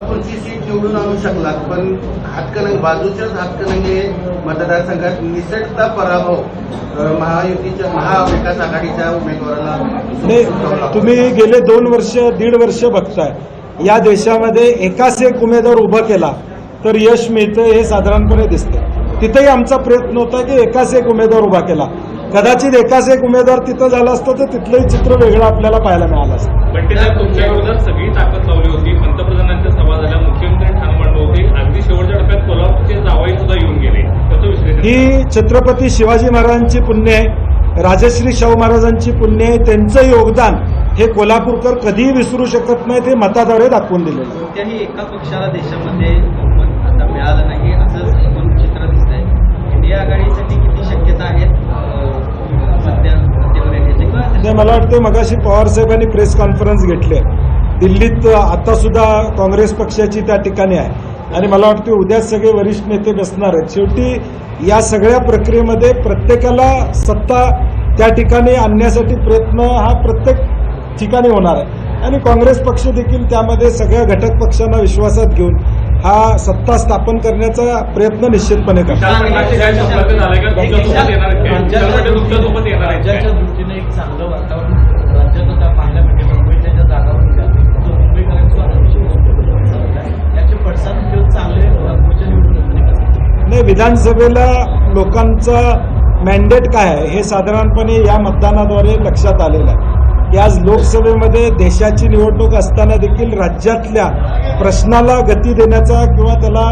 कोणची सीट निवडून आणू शकलात? पण हातकणंग बाजूच्याच हातकणंगे मतदारसंघात निसटता पराभव महायुतीच्या महाविकास आघाडीच्या उमेदवाराला. तुम्ही गेले दोन वर्ष दीड वर्ष बघताय. या देशामध्ये एकाच एक उमेदवार उभा केला तर यश मिळतं हे साधारणपणे दिसतं तिथेही आमचा प्रयत्न होता की एकाच एक उमेदवार उभा केला. कदाचित एकाच एक उमेदवार तिथं झाला असतं तर तिथलंही चित्र वेगळं आपल्याला पाहायला मिळालं असतं. तुमच्या विरोधात सगळी ताकद लावली होती पंतप्रधानांच्या छत्रपती शिवाजी महाराजांची पुण्य आहे राजश्री शाहू महाराजांची पुण्य आहे त्यांचं योगदान हे कोल्हापूरकर कधीही विसरू शकत नाही ते मताद्वारे दाखवून दिलेलं आहे. कोणत्याही एका पक्षाला देशामध्ये बहुमत आता मिळालं नाही असं एकूण चित्र दिसतंय. इंडिया आघाडीसाठी किती शक्यता आहेत नाही मला वाटतं मगाशी पवार साहेबांनी प्रेस कॉन्फरन्स घेतली. आहे दिल्लीत आता सुद्धा काँग्रेस पक्षाची त्या ठिकाणी आहे. आणि मला वाटतं उद्या सगळे वरिष्ठ नेते बसणार आहेत शेवटी या सगळ्या प्रक्रियेमध्ये प्रत्येकाला सत्ता त्या ठिकाणी आणण्यासाठी प्रयत्न हा प्रत्येक ठिकाणी होणार आहे आणि काँग्रेस पक्ष देखील त्यामध्ये सगळ्या घटक पक्षांना विश्वासात घेऊन हा सत्ता स्थापन करण्याचा प्रयत्न निश्चितपणे करतो विधानसभेला लोकांचा मॅन्डेट काय आहे? हे साधारणपणे या मतदानाद्वारे लक्षात आलेलं आहे. की आज लोकसभेमध्ये देशाची निवडणूक असताना देखील राज्यातल्या प्रश्नाला गती देण्याचा किंवा त्याला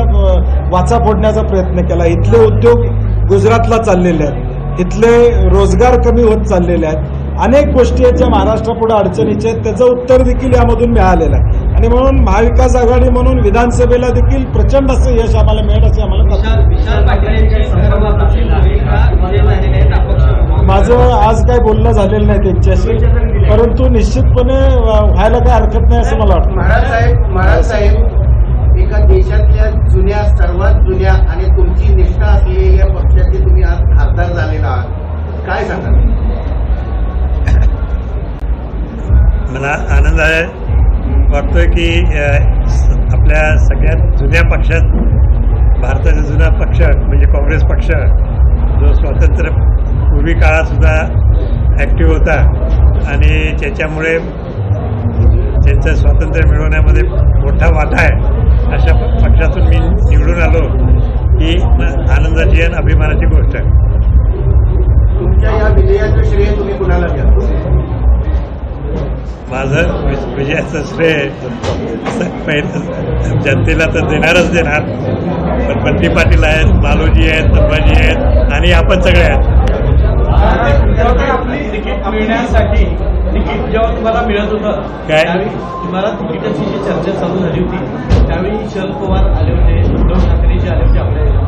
वाचा फोडण्याचा प्रयत्न केला. इथले उद्योग गुजरातला चाललेले आहेत. इथले रोजगार कमी होत चाललेले आहेत. अनेक गोष्टी आहेत ज्या महाराष्ट्रापुढे अडचणीच्या आहेत. त्याचं उत्तर देखील यामधून मिळालेलं आहे. आणि म्हणून महाविकास आघाडी म्हणून विधानसभेला देखील प्रचंड असं यश आम्हाला मिळेल असे आम्हाला. माझं आज काय बोलणं झालेलं नाही त्यांच्याशी. परंतु निश्चितपणे व्हायला काय हरकत नाही असं मला वाटतं. महाराज साहेब महाराज साहेब एका देशातल्या जुन्या सर्वात जुन्या आणि तुमची निष्ठा असलेल्या पक्षाचे तुम्ही आज खासदार झालेला आहात. काय सांगाल? मला आनंद आहे. वाटतोय की आपल्या सगळ्यात जुन्या पक्षात भारताचा जुना पक्ष म्हणजे काँग्रेस पक्ष जो स्वातंत्र्य पूर्वी काळातसुद्धा ॲक्टिव्ह होता आणि त्याच्यामुळे त्यांचं स्वातंत्र्य मिळवण्यामध्ये मोठा वाटा आहे अशा प- पक्षातून मी निवडून आलो ही आनंदाची आणि अभिमानाची गोष्ट आहे. तुमच्या या विजयाचं श्रेय तुम्ही कुणाला द्या? माझं विजयाचं श्रेय स- पहिलं जनतेला तर देणारच देणार. पण बंटी पाटील आहेत मालोजी आहेत संभाजी आहेत आणि आपण सगळे आहेत. आपली तिकीट मिळण्यासाठी तिकीट जेव्हा तुम्हाला मिळत होतं काय? त्यावेळी तुम्हाला तिकिटाची जी चर्चा चालू झाली होती. त्यावेळी शरद पवार आले होते उद्धव ठाकरेजी आले होते आपल्या.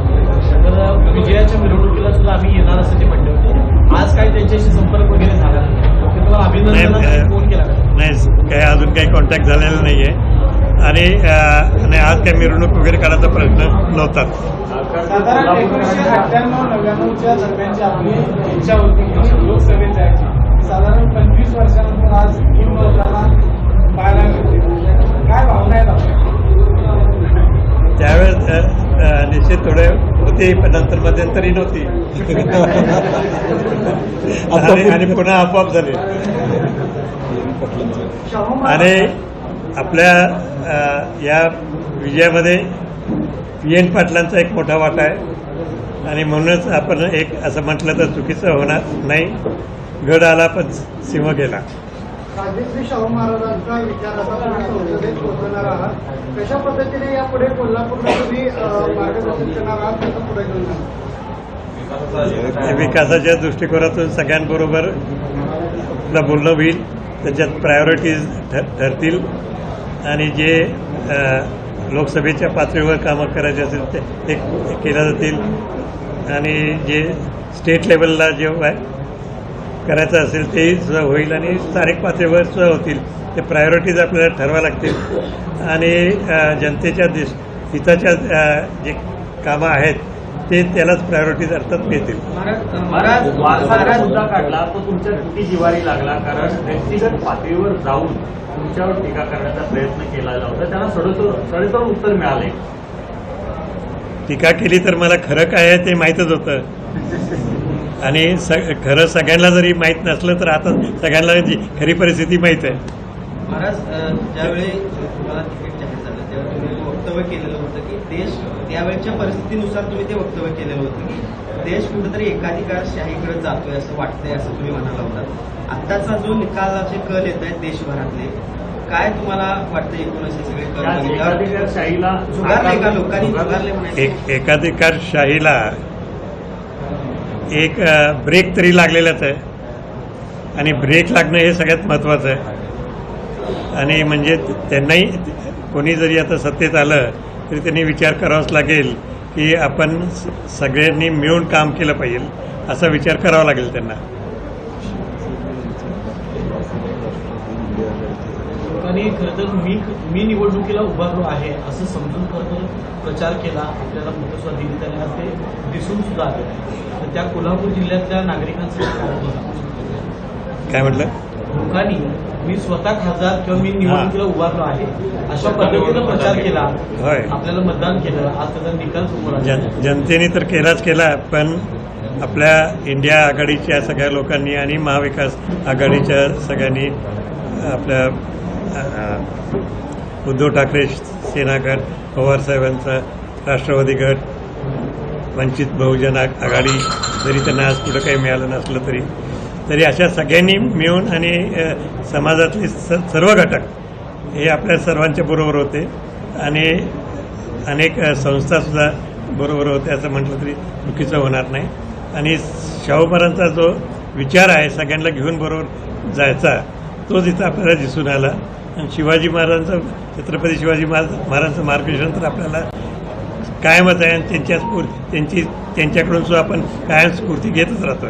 तर विजयाच्या मिरवणुकीला सुद्धा आम्ही येणार असं ते म्हणले होते. आज काही त्यांच्याशी संपर्क वगैरे झाला नाही. काही अजून काही कॉन्टॅक्ट झालेला नाही आहे आणि आज काही मिरवणूक वगैरे करायचा प्रश्न नव्हताच साधारण एकोणीसशे अठ्ठ्याण्णव नव्याण्णवच्या दरम्यानची आपली इच्छा होती की लोकसभेत जायची. साधारण पंचवीस वर्षानंतर आज होते पण नंतर मध्यंतरी नव्हती. आणि पुन्हा आपोआप झाले. आणि आपल्या या विजयामध्ये पी एन पाटलांचा एक मोठा वाटा आहे. आणि म्हणूनच आपण एक असं म्हटलं तर चुकीचं होणार नाही. गड आला पण सिंह गेला. राजश्री शाहू महाराजांचा विचाराचा तुम्ही संसदेत पोहोचवणार आहात. कशा पद्धतीने यापुढे कोल्हापूरला तुम्ही मार्गदर्शन करणार आहात? त्याचं पुढे घेऊन जाणार विकासाच्या दृष्टिकोनातून सगळ्यांबरोबर आपलं बोलणं होईल त्याच्यात प्रायोरिटीज ठरतील. आणि जे लोकसभेच्या पातळीवर कामं करायचे असेल ते केल्या जातील. आणि जे स्टेट लेवलला जे करायचं असेल तेही सुद्धा होईल आणि स्थानिक पातळीवर सुद्धा होतील. ते प्रायोरिटीज आपल्याला ठरवा लागतील. आणि जनतेच्या दिस हिताच्या जे कामं आहेत ते त्यालाच प्रायोरिटीज अर्थात मिळतील. महाराज वारसाचा मुद्दा काढला तो तुमच्या किती जिवारी लागला? कारण व्यक्तिगत पातळीवर जाऊन तुमच्यावर टीका करण्याचा प्रयत्न केला होता. त्यांना सडोतर सडेतोड उत्तर मिळाले. टीका केली तर मला खरं काय आहे ते माहीतच होतं. आणि स खरं सगळ्यांना जरी माहीत नसलं तर आता सगळ्यांना जी खरी परिस्थिती माहीत आहे. महाराज ज्यावेळी तुम्हाला तिकीट जाहीर झालं त्यावेळी तुम्ही वक्तव्य केलेलं होतं की देश त्यावेळच्या परिस्थितीनुसार तुम्ही ते वक्तव्य केलेलं होतं की देश कुठेतरी एकाधिकारशाहीकडे जातोय असं वाटतंय असं तुम्ही म्हणाला होता. आत्ताचा जो निकालाचे कल येत आहेत देशभरातले काय तुम्हाला वाटतं एकूण असे सगळे कल? एकाधिकारशाहीला लोकांनी? एकाधिकारशाहीला एक ब्रेक तरी लागलेलाच आहे. आणि ब्रेक लागणं हे सगळ्यात महत्त्वाचं आहे. आणि म्हणजे त्यांनाही कोणी जरी आता सत्तेत आलं तरी त्यांनी विचार करावाच लागेल की आपण स- सगळ्यांनी मिळून काम केलं पाहिजे असा विचार करावा लागेल त्यांना. लोकांनी खरं तर मी मी निवडणुकीला उभारलो आहे असं समजून खरं तर प्रचार केला आपल्याला मुख्य दिली त्यांना ते दिसून सुद्धा आले. तर त्या कोल्हापूर जिल्ह्यातल्या नागरिकांचं काय म्हटलं? लोकांनी मी स्वतः खासदार किंवा मी निवडणुकीला उभारलो आहे. अशा पद्धतीनं प्रचार केला. आपल्याला मतदान केलं. आज त्याचा निकाल समोर जनतेने तर केलाच केला पण आपल्या इंडिया आघाडीच्या सगळ्या लोकांनी आणि महाविकास आघाडीच्या सगळ्यांनी आपल्या उद्धव ठाकरे सेना गट पवारसाहेबांचा राष्ट्रवादी गट वंचित बहुजन आघाडी जरी त्यांना आज कुठं काही मिळालं नसलं तरी. तरी अशा सगळ्यांनी मिळून आणि समाजातले स सर्व घटक हे आपल्या सर्वांच्या बरोबर होते आणि अनेक संस्थासुद्धा बरोबर होते असं म्हटलं तरी चुकीचं होणार नाही. आणि शाहू महाराजांचा जो विचार आहे सगळ्यांना घेऊन बरोबर जायचा तोच इथं आपल्याला दिसून आला. आणि शिवाजी महाराजांचं छत्रपती शिवाजी महाराज महाराजांचं मार्गदर्शन तर आपल्याला कायमच आहे आणि त्यांच्या स्फूर्ती त्यांची त्यांच्याकडून सुद्धा आपण कायम स्फूर्ती घेतच राहतो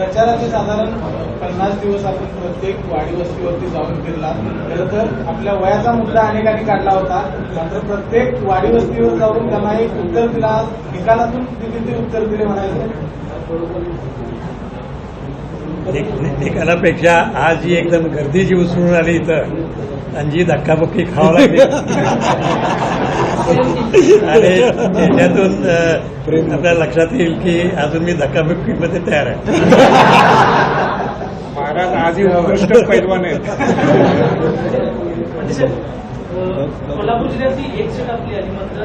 प्रचाराचे साधारण पन्नास दिवस आपण प्रत्येक वाडी वस्तीवरती जाऊन फिरला. खरं तर आपल्या वयाचा मुद्दा अनेकांनी काढला होता. मात्र प्रत्येक वाडी वस्तीवर जाऊन त्यांना एक उत्तर दिला. निकालातून देखील ते उत्तर दिले म्हणायचं? निकालापेक्षा आज जी एकदम गर्दी जी उसळून आली इथं आणि जी धक्काबुक्की खावं लागली. आणि त्याच्यातून आपल्या लक्षात येईल की अजून मी धक्काबुक्कीमध्ये तयार आहे. महाराज आजही उत्कृष्ट पैलवान आहेत. कोल्हापूर जिल्ह्यातली एक सीट आपली आली मात्र